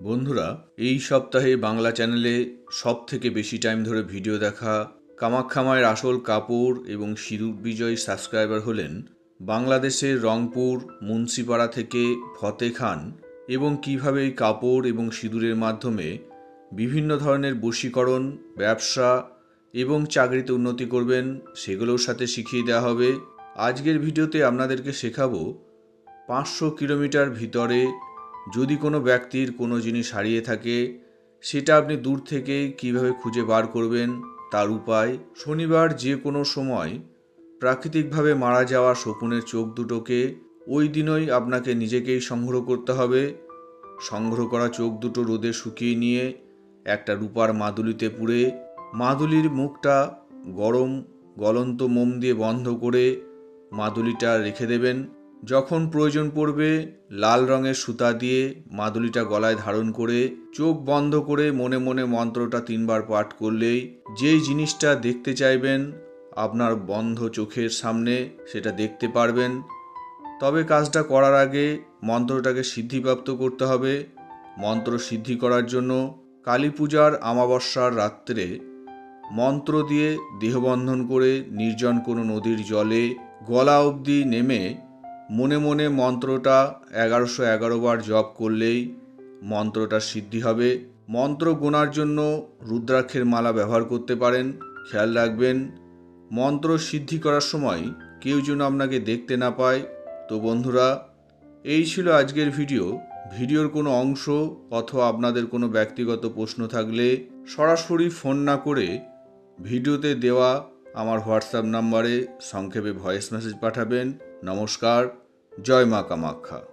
বন্ধুরা, এই সপ্তাহে বাংলা চ্যানেলে সব থেকে বেশি টাইম ধরে ভিডিও দেখা কামাখ্যা মায়ের আসল কাপড় এবং সিঁদুর বিজয় সাবস্ক্রাইবার হলেন বাংলাদেশের রংপুর, মুন্সিপাড়া থেকে ফতে খান এবং কীভাবে এই কাপড় এবং সিঁদুরের মাধ্যমে বিভিন্ন ধরনের বশীকরণ, ব্যবসা এবং চাকরিতে উন্নতি করবেন সেগুলোর সাথে শিখিয়ে দেওয়া হবে। আজকের ভিডিওতে আপনাদেরকে শেখাবো পাঁচশো কিলোমিটার ভিতরে যদি কোনো ব্যক্তির কোনো জিনিস হারিয়ে থাকে, সেটা আপনি দূর থেকে কীভাবে খুঁজে বার করবেন তার উপায় শনিবার যে কোনো সময় প্রাকৃতিকভাবে মারা যাওয়া শকুনের চোখ দুটোকে ওই দিনই আপনাকে নিজেকেই সংগ্রহ করতে হবে। সংগ্রহ করা চোখ দুটো রোদে শুকিয়ে নিয়ে একটা রূপার মাদুলিতে পুড়ে মাদুলির মুখটা গরম, গলন্ত মোম দিয়ে বন্ধ করে মাদুলিটা রেখে দেবেন। যখন প্রয়োজন পড়বে, লাল রঙের সুতা দিয়ে মাদুলিটা গলায় ধারণ করে, চোখ বন্ধ করে মনে মনে মন্ত্রটা তিনবার পাঠ করলেই যেই জিনিসটা দেখতে চাইবেন, আপনার বন্ধ চোখের সামনে সেটা দেখতে পারবেন। তবে কাজটা করার আগে মন্ত্রটাকে সিদ্ধিপ্রাপ্ত করতে হবে। মন্ত্র সিদ্ধি করার জন্য কালী পূজার আমাবস্যার রাত্রে মন্ত্র দিয়ে দেহবন্ধন করে নির্জন কোনো নদীর জলে গলা অবধি নেমে মনে মনে মন্ত্রটা এগারোশো এগারো বার জপ করলেই মন্ত্রটা সিদ্ধি হবে। মন্ত্র গোনার জন্য রুদ্রাক্ষের মালা ব্যবহার করতে পারেন। খেয়াল রাখবেন, মন্ত্র সিদ্ধি করার সময় কেউ যেন আপনাকে দেখতে না পায়। তো বন্ধুরা, এই ছিল আজকের ভিডিও। ভিডিওর কোনো অংশ অথবা আপনাদের কোনো ব্যক্তিগত প্রশ্ন থাকলে সরাসরি ফোন না করে ভিডিওতে দেওয়া আমার হোয়াটসঅ্যাপ নাম্বারে সংক্ষেপে ভয়েস মেসেজ পাঠাবেন। নমস্কার জয় মা কামাখ্যা